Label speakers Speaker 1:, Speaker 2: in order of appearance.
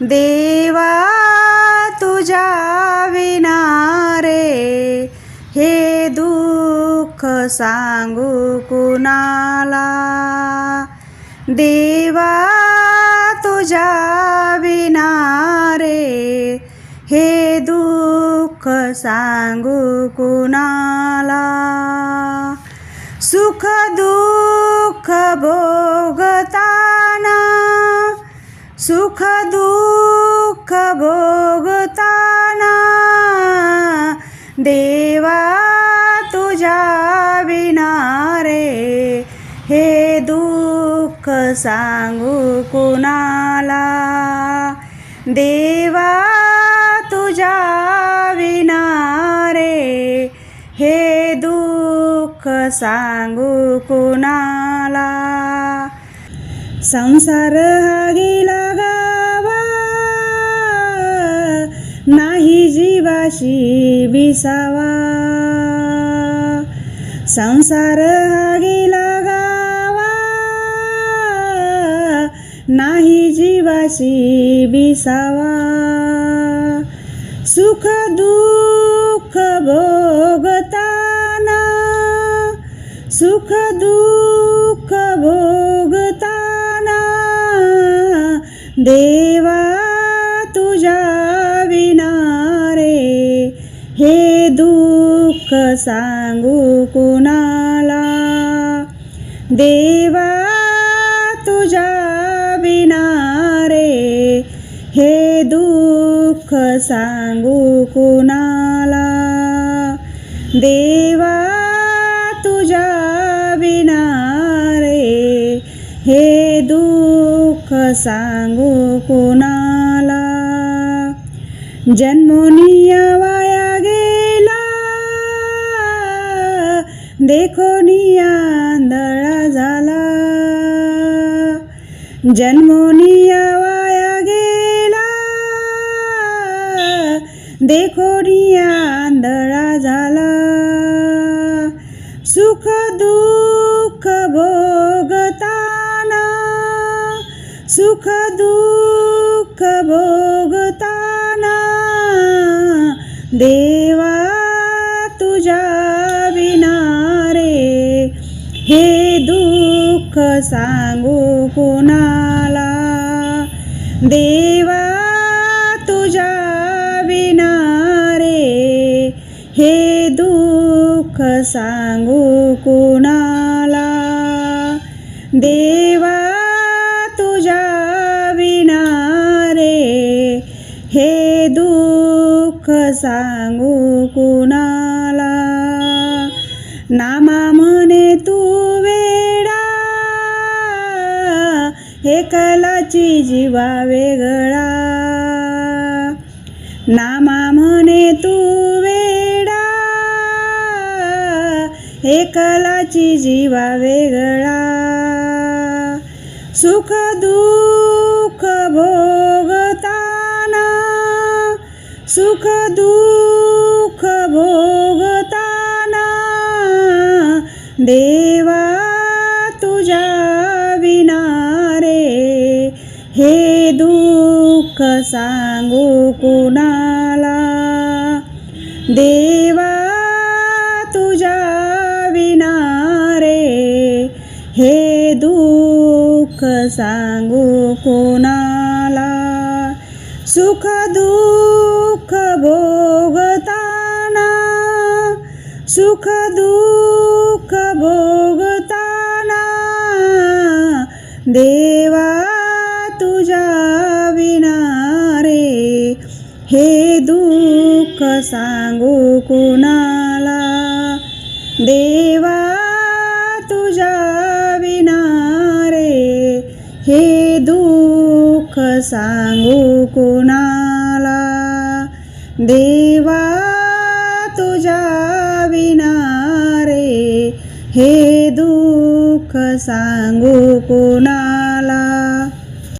Speaker 1: देवा तुझ्या विनारे हे दुःख सांगू कुणाला? देवा तुझ्या विनारे हे दुःख सांगू कुणाला? सुख दुःख भोग सुख दुःख भोगताना देवा तुझ्या विनारे हे दुःख सांगू कुणाला? देवा तुझ्या विनारे हे दुःख सांगू कुणाला? संसार हा गेला गावा नाही जीवाशी विसावा. संसार हा गेला गावा नाही जीवाशी विसावा. सुख दुःख भोगताना सुख दुःख देवा तुझ्या विनारे हे दुःख सांगू कुणाला? देवा तुझ्या विनारे हे दुःख सांगू कुणाला? देवा तुझ्या विनारे हे दुःख सांगू कुणाला? जन्मोनिया वाया गेला देखोनिया आंधळा झाला. जन्मोनिया वाया गेला देखोनिया आंधळा झाला. सुख दुःख भो सुख दुःख भोगताना देवा तुझ्या विनारे हे दुःख सांगू कुणाला? देवा तुझ्या विनारे हे दुःख सांगू कुणाला? देवा दुःख सांगू कुणाला? नामा म्हणे तू वेडा. हे कलाची जीवा वेगळा. नामा म्हणे तू वेडा. हे कलाची जीवा वेगळा. सुख दुःख भो सुख दुःख भोगताना देवा तुझ्या विनारे हे दुःख सांगू कुणाला? देवा तुझ्या विनारे हे दुःख सांगू कोणाला? सुख दुःख भोगताना सुख दुःख भोगताना देवा तुझ्या विनारे हे दुःख सांगू कुणाला? देवा तुझ्या विनारे हे दुःख सांगू कुणाला? देवा तुझ्या विनारे हे दुःख सांगू कोणा?